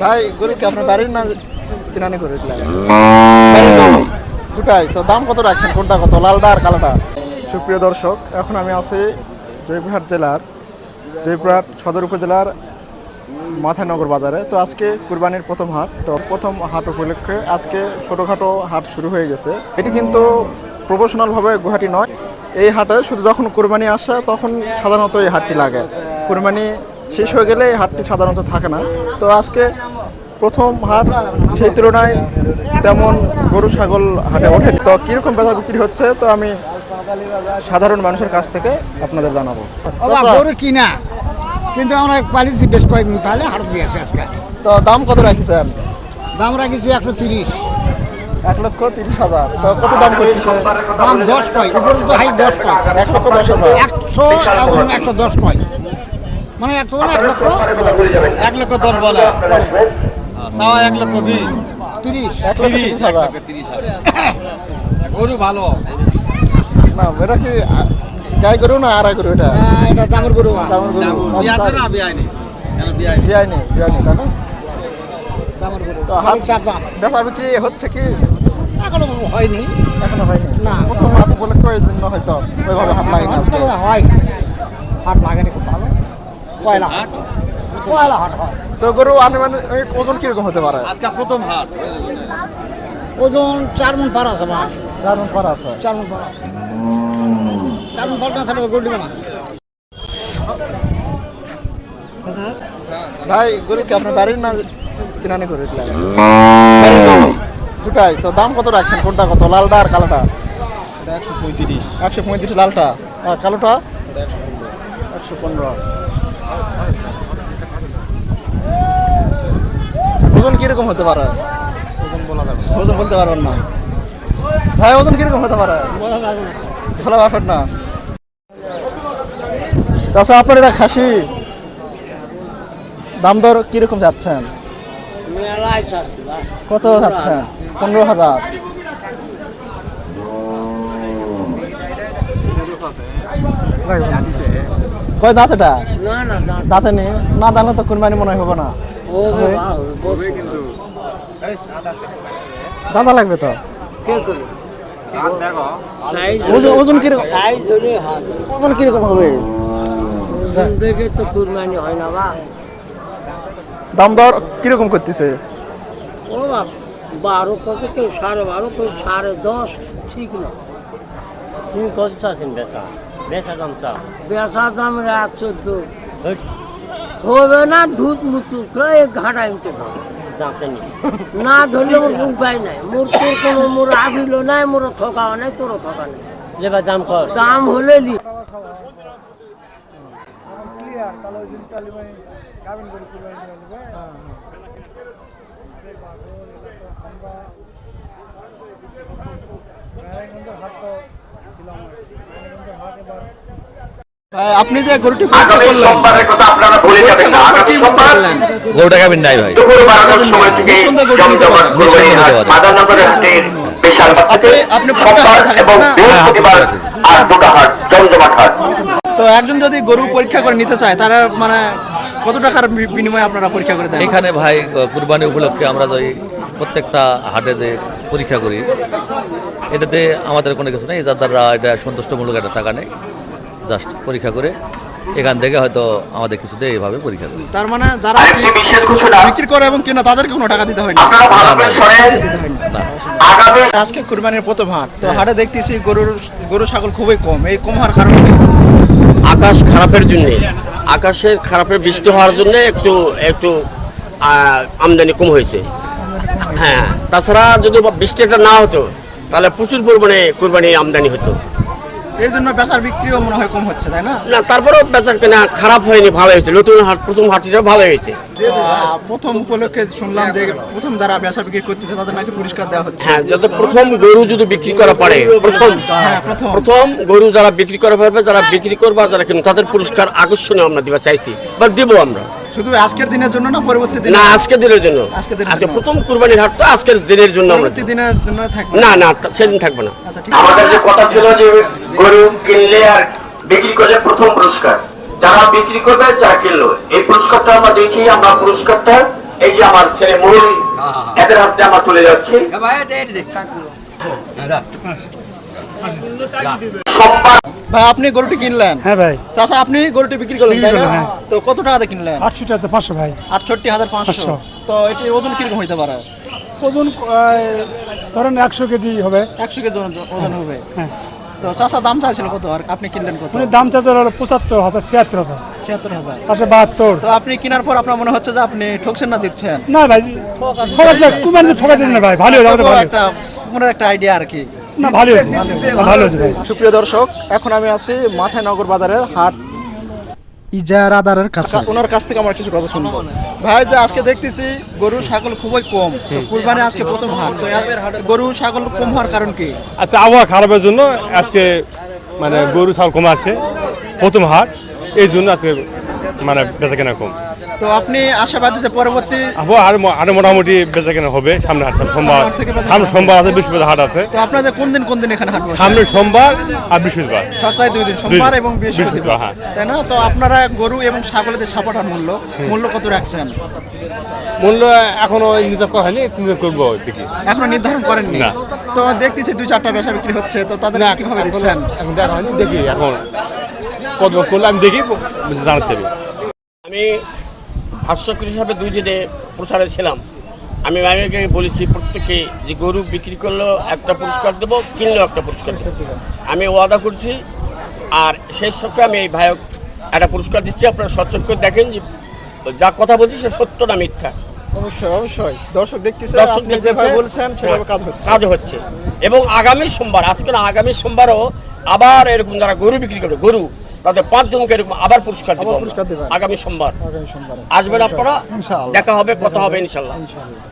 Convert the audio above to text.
ভাই গরু কি আপনার বাড়ির না কিনানি করে দুটাই। তো দাম কত রাখছেন? কোনটা কত? লালটা আর কালোটা? সুপ্রিয় দর্শক এখন আমি আছি জয়পুরহাট জেলার জয়পুরহাট সদর উপজেলার মাথানগর বাজারে। তো আজকে কুরবানির প্রথম হাট। তো প্রথম হাট উপলক্ষে আজকে ছোটোখাটো হাট শুরু হয়ে গেছে। এটি কিন্তু প্রফেশনালভাবে গুহাটি নয়। এই হাটে শুধু যখন কুরবানি আসে তখন সাধারণত এই হাটটি লাগে। কুরবানি শেষ হয়ে গেলে এই হাটটি সাধারণত থাকে না। তো আজকে প্রথম হাট সেই তুলনায় তেমন গরু ছাগল হাটে ওঠে তো কীরকম বেচা বিক্রি হচ্ছে তো আমি সাধারণ মানুষের কাছ থেকে আপনাদের জানাব। গরু কিনা? কিন্তু আমরা পালিছি বেশ কয়েকদিন পালে হাট দিয়েছে আজকে। তো দাম কত রাখিছেন? দাম রাখিছি একশো তিরিশ। এক লক্ষ তিরিশ হাজার। তো কত দাম করতেছে? দাম দশ কয় উপরে তো হাই দশ কয়। এক লক্ষ দশ হাজার। একশো এবং একশো দশ কয়। মানে এক লক্ষ? এক লক্ষ দশ বলে। সাওয়া এক লক্ষ বিশ। তিরিশ। এক লক্ষ তিরিশ গরু ভালো। না এটা কি গাই গরু না আড়াই গরু এটা? এটা দামের গরু বা, গরু। বিয়ে আছে না বিয়ে হয়নি কেন বিয়ে হয়নি নেই তাই না? দামের গরু। তো হাট- চার দাম। বিক্রি হচ্ছে কি? এখনও হয়নি। এখনও হয়নি। না। প্রথম হাট হয়তো ওইভাবে লাগে না আজকে। তবে হয় হাট লাগেনি খুব ভালো। পয়লা হাট। পয়লা হাট হয়। তো গরু আনুমানিক ওজন কীরকম হতে পারে? আজকে প্রথম হাট। ওজন চার মন পার আছে মাছ চার মণ পার আছে। চার মন পার আছে। চার মন পার না থাকলে গরু দিবে না। ভাই গরু কি আপনার বাড়ির না কিনানি করে দুটাই। তো দাম কত রাখছেন? কোনটা কত? লালটা আর কালোটা? একশো পঁয়ত্রিশ। একশো পঁয়ত্রিশ লালটা। আর কালোটা? একশো পনেরো। কীরকম হতে পারে? ওজন বলতে পারবেন না। ভাই ওজন কীরকম হতে পারে? ভালো ব্যাপার না। চাষা আপনার এটা খাসি? দাম দর কীরকম যাচ্ছেন? কত যাচ্ছেন? পনেরো হাজার। কয় দাঁত এটা? দাঁতে। নেই? না দাঁড়ালে তো কুরবানি মনে হবে না। দাদা লাগবে তো? ওজন ওজন কীরকম? ওজন কীরকম হবে? হয় দাম দর কীরকম করতেছে? ও বারো কত কেউ সাড়ে বারো কেউ সাড়ে দশ? ঠিক না। তুমি কত চাচ্ছেন বেচা? বেচা দাম চাও? বেচা দাম রাত চোদ্দ। হবে না ধুত মুতু করে ঘাটা খাব দামটা নি ধরলে মোর উপায় নাই। মোর তোর কোনো মোর আবিল নাই মোর ঠকাও নাই তোরও ঠকা নাই। লেবার দাম কর। দাম হলে লি। ভাই, আপনি যে গরুটি পরীক্ষা আগামী করলেন সোমবারের কথা আপনারা ভুলে যাবেন না পরীক্ষা আগামী কি বুঝতে সোমবার পারলেন গরুটা খাবেন নাই ভাই দুপুর বারোটার সময় থেকে নিঃসন্দেহে গরু নিতে জমজমাট পারেন। কুরবানি নিঃসন্দেহে হাট নিতে পারেন। মাদারনগর হাটের বিশাল হাট থেকে আপনি- আপনি পরীক্ষা সোমবার করে থাকেন এবং না? বৃহস্পতিবার আর দুটো হাট জমজমাট হাট। তো একজন যদি গরু পরীক্ষা করে নিতে চায় তারা মানে কত টাকার বিনিময়ে আপনারা পরীক্ষা করে দেন? এখানে ভাই কুরবানি উপলক্ষে আমরা যে প্রত্যেকটা হাটে যে পরীক্ষা করি এটাতে আমাদের কোনো কিছু নেই। যার দ্বারা এটা সন্তুষ্টমূলক একটা টাকা নেই। জাস্ট পরীক্ষা করে এখান থেকে হয়তো আমাদের কিছুতে এইভাবে পরীক্ষা করি। তার মানে যারা বিক্রি করে এবং কেনা তাদেরকে কোনো টাকা দিতে হয় না। আজকে কুরবানির প্রথম হাট তো হাটে দেখতেছি গরুর গরু ছাগল খুবই কম। এই কম হওয়ার কারণ আকাশ খারাপের জন্য। আকাশের খারাপের বৃষ্টি হওয়ার জন্য একটু একটু আমদানি কম হয়েছে। হ্যাঁ তাছাড়া যদি বৃষ্টিটা না হতো তাহলে প্রচুর পরিমাণে কোরবানি আমদানি হতো। এই জন্য বেচার বিক্রিও মনে হয় কম হচ্ছে তাই না? না তারপরেও বেচার কেনা খারাপ হয়নি ভালো হয়েছে। নতুন হাট প্রথম হাটটা ভালো হয়েছে। প্রথম উপলক্ষে শুনলাম যে প্রথম যারা বেচা বিক্রি করতেছে তাদের নাকি পুরস্কার দেওয়া হচ্ছে। হ্যাঁ যাতে প্রথম গরু যদি বিক্রি করা পারে প্রথম হ্যাঁ প্রথম। প্রথম গরু যারা বিক্রি করা পারবে যারা বিক্রি করবে যারা কিনবে তাদের পুরস্কার আকর্ষণীয় আমরা দিবা চাইছি বা দিব আমরা। শুধু আজকের দিনের জন্য না পরবর্তী দিনে? না আজকে দিনের জন্য। আজকের দিনের আচ্ছা জন্য। প্রথম কুরবানির হাট তো আজকের দিনের জন্য আমরা দিনের জন্য থাকবে? না না সেদিন থাকবে না। আচ্ছা আমাদের যে কথা ছিল যে গরু কিনলে আর বিক্রি করলে প্রথম পুরস্কার। যারা বিক্রি করবে যারা কিনলো। এই পুরস্কারটা আমরা দেখি আমরা পুরস্কারটা এই যে আমার ছেলে মুরলী এদের হাতে আমার তুলে যাচ্ছি। ভাই আপনি গরুটি কিনলেন? হ্যাঁ ভাই। চাচা আপনি গরুটি বিক্রি করলেন তাই না? হ্যাঁ। তো কত টাকাতে কিনলেন? আটশো টাকা পাঁচশো ভাই। আটষট্টি হাজার পাঁচশো। তো এটি ওজন কীরকম হইতে পারে? ওজন ধরেন একশো কেজি হবে। একশো কেজি ওজন- হবে। হ্যাঁ। তো চাচা দাম চাইছিল কত আর আপনি কিনলেন কত? মানে দাম চাচ্ছে হলো পঁচাত্তর হাজার ছিয়াত্তর হাজার। ছিয়াত্তর হাজার। বাহাত্তর। তো আপনি কেনার পর আপনার মনে হচ্ছে যে আপনি ঠকছেন না জিতছেন? না ভাই ফোকাস না ভাই ভালো হয়েছে আমাদের তবুও ভালো একটা মনের একটা আইডিয়া আর কি। না ভালো হয়েছে ভালো হয়েছে সুপ্রিয় দর্শক এখন আমি আছি মাথায় নগর বাজারের হাট। ইজার আদারের কাছে। ওনার কাছ থেকে আমরা কিছু কথা শুনব। ভাই যে আজকে দেখতেছি গরু ছাগল খুবই কম। তো কুরবানি আজকে প্রথম হাট। তো গরু ছাগল কম হওয়ার কারণ কি? আচ্ছা আবহাওয়া খারাপের জন্য আজকে মানে গরু ছাগল কম আছে প্রথম হাট এই জন্য আজকে মানে বেচা কেনা কম। তো আপনি আশাবাদী যে পরবর্তী আবহাওয়া আরও আরও মোটামুটি বেচা কেনা হবে সামনে হাট সোমবার। সামনে সোমবার আছে বৃহস্পতিবার হাট আছে। তো আপনাদের কোন দিন কোন দিন এখানে হাট বসে? সামনে সোমবার আর বৃহস্পতিবার। সপ্তাহে দুই দিন সোমবার এবং বৃহস্পতিবার। হ্যাঁ। তাই না? তো আপনারা গরু এবং ছাগলের যে সাপাটার মূল্য মূল্য কত রাখছেন? মূল্য এখনও নির্ধারণ করা হয়নি কিন্তু করব দেখি। এখনও নির্ধারণ করেননি? না। তো দেখতেছি দুই চারটা বেচা বিক্রি হচ্ছে তো তাদের কীভাবে দিচ্ছেন? এখন দেখা হয়নি দেখি এখন। কত করলে আমি দেখি জানাচ্ছি আমি। হাস্যকর হিসাবে দুই দিনে প্রচারে ছিলাম। আমি ম্যামকে বলেছি প্রত্যেকে যে গরু বিক্রি করলেও একটা পুরস্কার দেবো কিনলেও একটা পুরস্কার দেবো। আমি ওয়াদা করছি আর সেই সঙ্গে আমি এই ভাইক একটা পুরস্কার দিচ্ছি। আপনারা সচেতন করে দেখেন যে যা কথা বলছি সে সত্য না মিথ্যা। অবশ্যই অবশ্যই। দর্শক দেখতেছে আপনি যেভাবে বলছেন সেভাবে কাজ হচ্ছে। কাজ হচ্ছে। এবং আগামী সোমবার আজকে না আগামী সোমবারও আবার এরকম যারা গরু বিক্রি করবে গরু তাদের পাঁচজনকে এরকম আবার পুরস্কার দেবো। আগামী সোমবার। আগামী সোমবারে। আসবেন আপনারা দেখা হবে কথা হবে ইনশাল্লাহ ইনশাআল্লাহ।